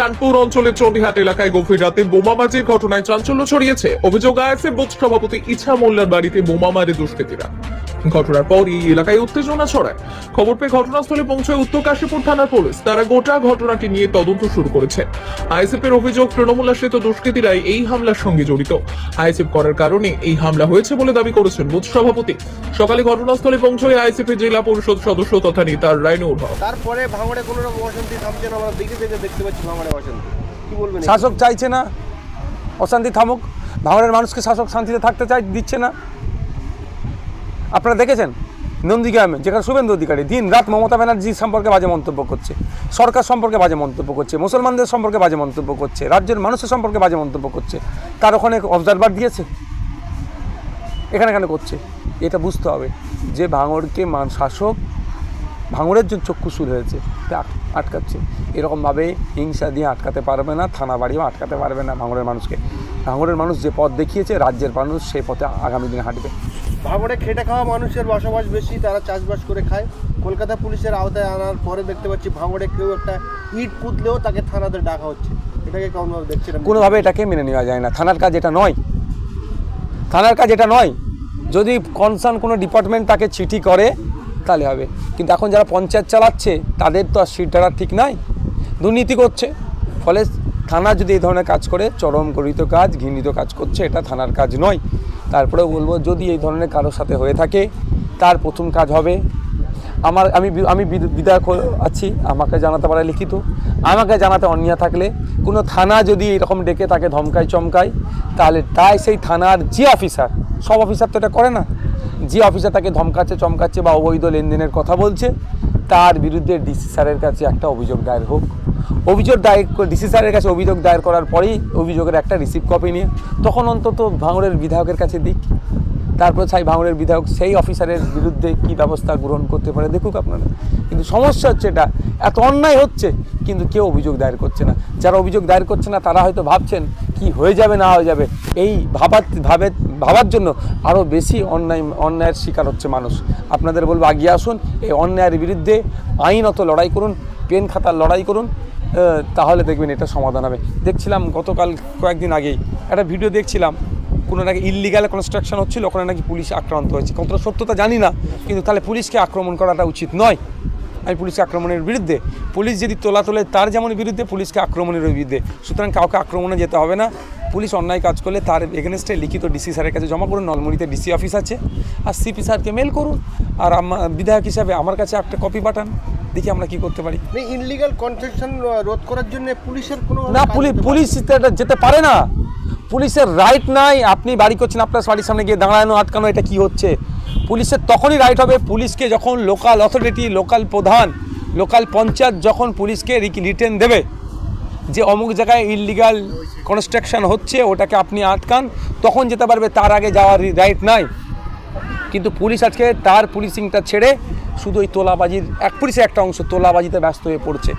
শানপুর অঞ্চলের চন্ডিহাট এলাকায় গভীর রাতে বোমাবাজির ঘটনায় চাঞ্চল্য ছড়িয়েছে। অভিযোগ আইএসএফ বুথ সভাপতি ইছা মোল্লার বাড়িতে বোমা মারে দুষ্কৃতীরা। ঘটনার পর এই এলাকায় উত্তেজনা ছড়ায়। খবর পেয়ে ঘটনাস্থলে পৌঁছায় উত্তর কাশীপুর থানার পুলিশ। তারা গোটা ঘটনাটি নিয়ে তদন্ত শুরু করেছে। আইএসএফ এর অভিযোগ, তৃণমূল আশ্রিত দুষ্কৃতীরাই এই হামলার সঙ্গে জড়িত। আইএসএফ করার কারণে এই হামলা হয়েছে বলে দাবি করেছেন বুথ সভাপতি। সকালে ঘটনাস্থলে পৌঁছয় আইএসএফ এর জেলা পরিষদ সদস্য তথা নেতার রাইনুর হক। তারপরে ভাঙড়ে কোনো রকম অশান্তি থামছে না, আমরা দেখে দেখে দেখতে পাচ্ছি ভাঙড়ে। শাসক চাইছে না, অশান্তি থামুক। ভাঙড়ের মানুষকে শাসক শান্তিতে থাকতে চাই, দিচ্ছে না। আপনারা দেখেছেন নন্দীগ্রামে যেখানে শুভেন্দু অধিকারী দিন রাত মমতা ব্যানার্জি সম্পর্কে বাজে মন্তব্য করছে, সরকার সম্পর্কে বাজে মন্তব্য করছে, মুসলমানদের সম্পর্কে বাজে মন্তব্য করছে, রাজ্যের মানুষের সম্পর্কে বাজে মন্তব্য করছে। তার ওখানে অবজারভার দিয়েছে? এখানে এখানে করছে? এটা বুঝতে হবে যে ভাঙড়কে মান শাসক ভাঙড়ের জন্য চক্ষুসুর হয়েছে আটকাচ্ছে। এরকমভাবে হিংসা দিয়ে আটকাতে পারবে না থানা বাড়িও আটকাতে পারবে না ভাঙড়ের মানুষকে। ভাঙড়ের মানুষ যে পথ দেখিয়েছে রাজ্যের মানুষ সেই পথে আগামী দিনে হাঁটবে। ভাঙড়ে খেটে খাওয়া মানুষের বসবাস বেশি তারা চাষবাস করে খায়। কলকাতা পুলিশের আওতায় আনার পরে দেখতে পাচ্ছি ভাঙড়ে কেউ একটা ইট পুতলেও তাকে থানাতে ডাকা হচ্ছে। এটাকে কেমনভাবে আপনি? কোনোভাবে এটাকে মেনে নেওয়া যায় না। থানার কাজ এটা নয়। থানার কাজ এটা নয়। যদি কনসার্ন কোনো ডিপার্টমেন্ট তাকে চিঠি করে তাহলে হবে। কিন্তু এখন যারা পঞ্চায়েত চালাচ্ছে, তাদের তো আর সিট ধরা ঠিক নাই। দুর্নীতি করছে। ফলে থানা যদি এই ধরনের কাজ করে, চরম গরিত কাজ, ঘৃণিত কাজ করছে, এটা থানার কাজ নয়। তারপরেও বলব, যদি এই ধরনের কারোর সাথে হয়ে থাকে, তার প্রথম কাজ হবে, আমার, আমি আমি বিধায়ক আছি, আমাকে জানাতে পারে লিখিত। আমাকে জানাতে অন্যায় থাকলে, কোনো থানা যদি এরকম ডেকে তাকে ধমকায়, চমকায়, তাহলে তাই সেই থানার যে অফিসার সব অফিসার তো এটা করে না। যে অফিসার তাকে ধমকাচ্ছে, চমকাচ্ছে বা অবৈধ লেনদেনের কথা বলছে, তার বিরুদ্ধে ডিসি স্যারের কাছে একটা অভিযোগ দায়ের হোক। অভিযোগ দায়ের ডিসি স্যারের কাছে অভিযোগ দায়ের করার পরেই অভিযোগের একটা রিসিভ কপি নিয়ে, তখন অন্তত ভাঙড়ের বিধায়কের কাছে দিক। তারপর ছাই ভাঙড়ের বিধায়ক সেই অফিসারের বিরুদ্ধে কি ব্যবস্থা গ্রহণ করতে পারে দেখুক আপনারা। কিন্তু সমস্যা হচ্ছে এটা, এত অন্যায় হচ্ছে, কিন্তু কেউ অভিযোগ দায়ের করছে না। যারা অভিযোগ দায়ের করছে না, তারা হয়তো ভাবছেন, কি হয়ে যাবে, না হয়ে যাবে, এই ভাবার ভাবে ভাবার জন্য আরও বেশি অন্যায়, অন্যায়ের শিকার হচ্ছে মানুষ। আপনাদের বলব, আগিয়ে আসুন, এই অন্যায়ের বিরুদ্ধে আইনত লড়াই করুন, পেন খাতার লড়াই করুন তাহলে দেখবেন এটা সমাধান হবে। দেখছিলাম গতকাল কয়েকদিন আগেই, একটা ভিডিও দেখছিলাম, কোনো নাকি ইলিগাল কনস্ট্রাকশন হচ্ছিল, ওখানে নাকি পুলিশ আক্রান্ত হয়েছে। কতটা সত্যতা জানি না, কিন্তু তাহলে পুলিশকে আক্রমণ করাটা উচিত নয়। আমি পুলিশকে আক্রমণের বিরুদ্ধে, পুলিশ যদি তোলা তোলে তার যেমন বিরুদ্ধে, পুলিশকে আক্রমণের বিরুদ্ধে। সুতরাং কাউকে আক্রমণে যেতে হবে না। পুলিশ অন্যায় কাজ করলে তার এগেনস্টে লিখিত ডিসি স্যারের কাছে জমা করুন। নলমুড়িতে ডিসি অফিস আছে। আর সিপি স্যারকে মেল করুন। আর আমার বিধায়ক হিসাবে আমার কাছে একটা কপি পাঠান। দেখি আমরা কি করতে পারি। ইনলিগাল কনস্ট্রাকশন রোধ করার জন্য পুলিশের কোনো না পুলিশ পুলিশ যেতে পারে না। পুলিশের রাইট নাই। আপনি বাড়ি করছেন আপনার বাড়ির সামনে গিয়ে দাঁড়ানো আটকানো এটা কি হচ্ছে? পুলিশের তখনই রাইট হবে। পুলিশকে যখন লোকাল অথরিটি লোকাল প্রধান লোকাল পঞ্চায়েত যখন পুলিশকে রিটেন দেবে যে অমুক জায়গায় ইললিগাল কনস্ট্রাকশন হচ্ছে, ওটাকে আপনি আটকান, তখন যেতে পারবে, তার আগে যাওয়ার রাইট নাই। কিন্তু পুলিশ আজকে তার পুলিশিংটা ছেড়ে শুধু ওই তোলাবাজির, এক পুলিশের একটা অংশ তোলাবাজিতে ব্যস্ত হয়ে পড়ছে।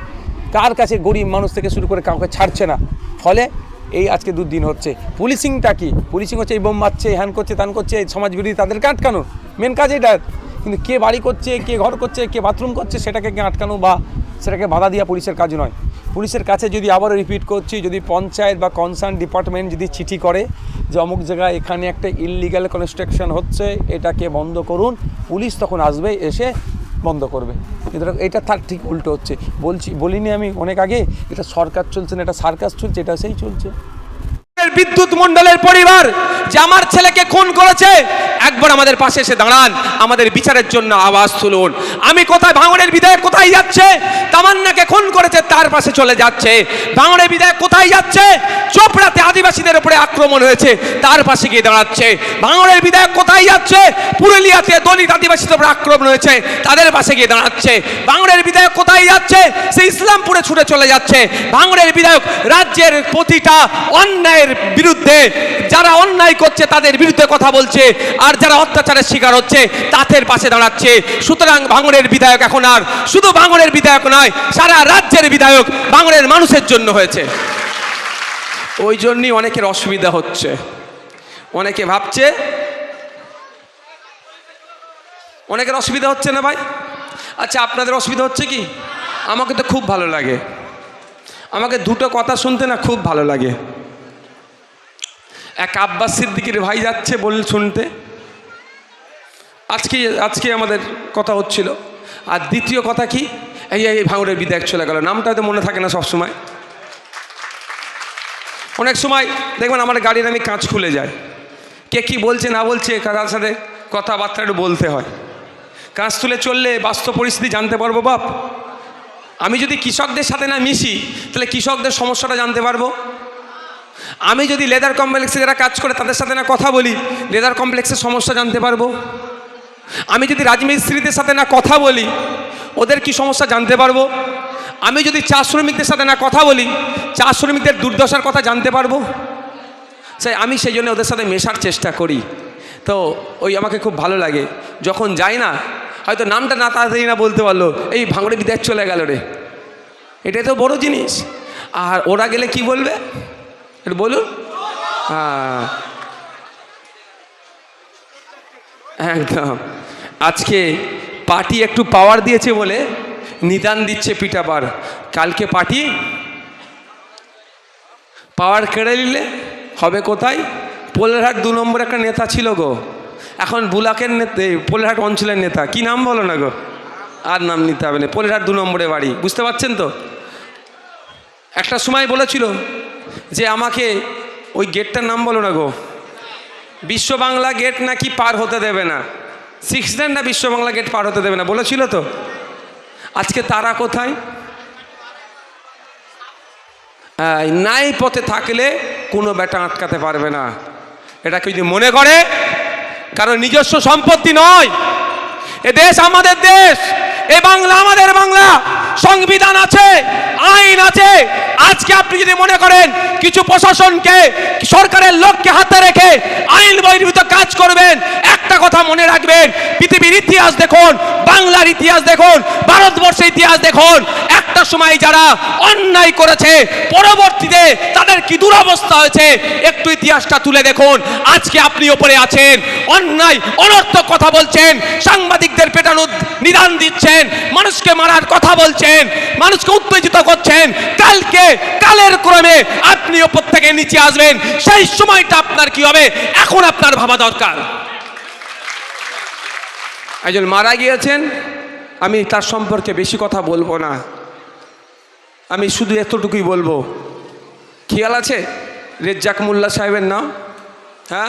কার কাছে গরিব মানুষ থেকে শুরু করে কাউকে ছাড়ছে না। ফলে এই আজকে দুদিন হচ্ছে। পুলিশিংটা কি? পুলিশিং হচ্ছে, এই বোম মারছে হ্যান করছে, ত্যান করছে সমাজ বিরোধী তাদেরকে আটকানো। মেন কাজ এটা। কিন্তু কে বাড়ি করছে, কে ঘর করছে, কে বাথরুম করছে, সেটাকে আটকানো বা সেটাকে বাধা দেওয়া পুলিশের কাজ নয়। পুলিশের কাছে যদি আবারও রিপিট করছি, যদি পঞ্চায়েত বা কনসার্ন ডিপার্টমেন্ট যদি চিঠি করে যে অমুক জায়গায় এখানে একটা ইললিগাল কনস্ট্রাকশন হচ্ছে, এটাকে বন্ধ করুন, পুলিশ তখন আসবে, এসে বন্ধ করবে। কিন্তু এটা তার ঠিক উল্টো হচ্ছে। বলছি, বলিনি আমি অনেক আগে, এটা সরকার চলছে না, এটা সার্কাস চলছে, এটা সেই চলছে। বিদ্যুৎ মন্ডলের পরিবার যে আমার ছেলেকে খুন করেছে একবার আমাদের পাশে এসে দাঁড়ান, আমাদের বিচারের জন্য আওয়াজ তুলুন। আমি কোথায় ভাঙড়ের বিধায়ক কোথায় যাচ্ছে? তামান্নাকে খুন করেছে, তার পাশে চলে যাচ্ছে। ভাঙড়ের বিধায়ক কোথায় যাচ্ছে? চোপড়াতে আদিবাসীদের উপরে আক্রমণ হয়েছে, তার পাশে গিয়ে দাঁড়াচ্ছে। ভাঙড়ের বিধায়ক কোথায় যাচ্ছে? পুরুলিয়াতে দলিত আদিবাসীদের উপরে আক্রমণ হয়েছে, তাদের পাশে গিয়ে দাঁড়াচ্ছে। ভাঙড়ের বিধায়ক কোথায় যাচ্ছে? সে ইসলামপুরে ছুটে চলে যাচ্ছে। ভাঙড়ের বিধায়ক রাজ্যের প্রতিটা অন্যায়ের বিরুদ্ধে, যারা অন্যায় করছে, তাদের বিরুদ্ধে কথা বলছে। আর যারা অত্যাচারের শিকার হচ্ছে তাদের পাশে দাঁড়াচ্ছে। সুতরাং ভাঙড়ের বিধায়ক এখন আর, শুধু ভাঙড়ের বিধায়ক নয়, সারা রাজ্যের বিধায়ক ভাঙড়ের মানুষের জন্য হয়েছে। ওই জন্যই অনেকের অসুবিধা হচ্ছে। অনেকে ভাবছে, অনেকের অসুবিধা হচ্ছে না ভাই? আচ্ছা আপনাদের অসুবিধা হচ্ছে কি? আমাকে তো খুব ভালো লাগে। আমাকে দুটো কথা শুনতে না খুব ভালো লাগে। এক আব্বাস সিদ্দিকির ভাই যাচ্ছে বল শুনতে। আজকে আজকে আমাদের কথা হচ্ছিল। আর দ্বিতীয় কথা কি? এই এই ভাঙড়ের বিদায়ক চলে গেল। নামটা হয়তো মনে থাকে না সবসময় অনেক সময় দেখবেন আমার গাড়ির আমি কাঁচ খুলে যায় কে কি বলছে, না বলছে, কাকার সাথে কথাবার্তা একটু বলতে হয়। কাঁচ তুলে চললে বাস্তব পরিস্থিতি জানতে পারব, বাপ। আমি যদি কৃষকদের সাথে না মিশি, তাহলে কৃষকদের সমস্যাটা জানতে পারব। আমি যদি লেদার কমপ্লেক্সে যারা কাজ করে, তাদের সাথে না কথা বলি, লেদার কমপ্লেক্সের সমস্যা জানতে পারব। আমি যদি রাজমিস্ত্রিদের সাথে না কথা বলি, ওদের কি সমস্যা জানতে পারব? আমি যদি চা শ্রমিকদের সাথে না কথা বলি, চা শ্রমিকদের দুর্দশার কথা জানতে পারব? সেই আমি সেই জন্য ওদের সাথে মেশার চেষ্টা করি। তো ওই আমাকে খুব ভালো লাগে। যখন যাই না, হয়তো নামটা না তাড়াতাড়ি না বলতে পারল, এই ভাঙড়ে বিদায় চলে গেল রে। এটাই তো বড় জিনিস। আর ওরা গেলে কি বলবে? বলুন। হ্যাঁ একদম। আজকে পার্টি একটু পাওয়ার দিয়েছে বলে নিদান দিচ্ছে পিঠাবার কালকে পার্টি? পাওয়ার কেড়ে নিলে? হবে কোথায়? পোলেরহাট দু নম্বর একটা নেতা ছিল গো। এখন বুলাকের নেতা পোলেরহাট অঞ্চলের নেতা। কি নাম বলো না গো? আর নাম নিতে হবে না। পোলেরহাট দু নম্বরে বাড়ি। বুঝতে পারছেন তো? একটা সময় বলেছিল যে আমাকে ওই গেটটার নাম বলো না গো। বিশ্ব বাংলা গেট নাকি পার হতে দেবে না? সিক্স না বিশ্ব বাংলা গেট পার হতে দেবে না? বলেছিল তো। আজকে তারা কোথায়? নাই পথে থাকলে কোনো ব্যাটা আটকাতে পারবে না। এটাকে যদি মনে করে, কারণ নিজস্ব সম্পত্তি নয়। এ দেশ আমাদের দেশ, এ বাংলা আমাদের বাংলা। সংবিধান আছে, আইন আছে। আজকে আপনি যদি মনে করেন কিছু প্রশাসনকে, সরকারের লোককে হাতে রেখে আইন বহির্ভূত কাজ করবেন, একটা কথা মনে রাখবেন, পৃথিবীর ইতিহাস দেখুন, বাংলার ইতিহাস দেখুন, ভারতবর্ষের ইতিহাস দেখুন একটা সময় যারা অন্যায় করেছে, পরবর্তীতে তাদের কি দুরবস্থা হয়েছে, একটু ইতিহাসটা তুলে দেখুন। আজকে আপনি ওপরে আছেন, অন্যায়, অনর্থক কথা বলছেন, সাংবাদিকদের পেটানোর নিদান দিচ্ছেন, মানুষকে মারার কথা বলছেন, মানুষকে উত্তেজিত করছেন। কালকে, কালের ক্রমে আপনি ওপর থেকে নিচে আসবেন। সেই সময়টা আপনার কি হবে? এখন আপনার ভাবা দরকার। একজন মারা গিয়েছেন, আমি তার সম্পর্কে বেশি কথা বলব না। আমি শুধু এতটুকুই বলব। খেয়াল আছে? রেজ্জাক মোল্লা সাহেবের নাম? হ্যাঁ?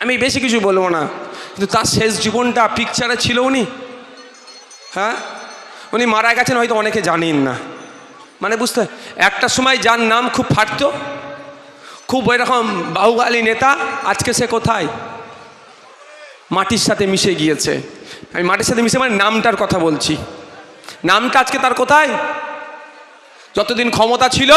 আমি বেশি কিছু বলব না। কিন্তু তার শেষ জীবনটা পিকচারে ছিল উনি। হ্যাঁ? উনি মারা গেছেন হয়তো অনেকে জানেন না। মানে বুঝতে একটা সময় যার নাম খুব ফাটতো। খুব এরকম বাহুবালী নেতা, আজকে সে কোথায়? মাটির সাথে মিশে গিয়েছে। আমি মাটির সাথে মিশে মানে নামটার কথা বলছি। নামটা আজকে তার কোথায়? যতদিন ক্ষমতা ছিল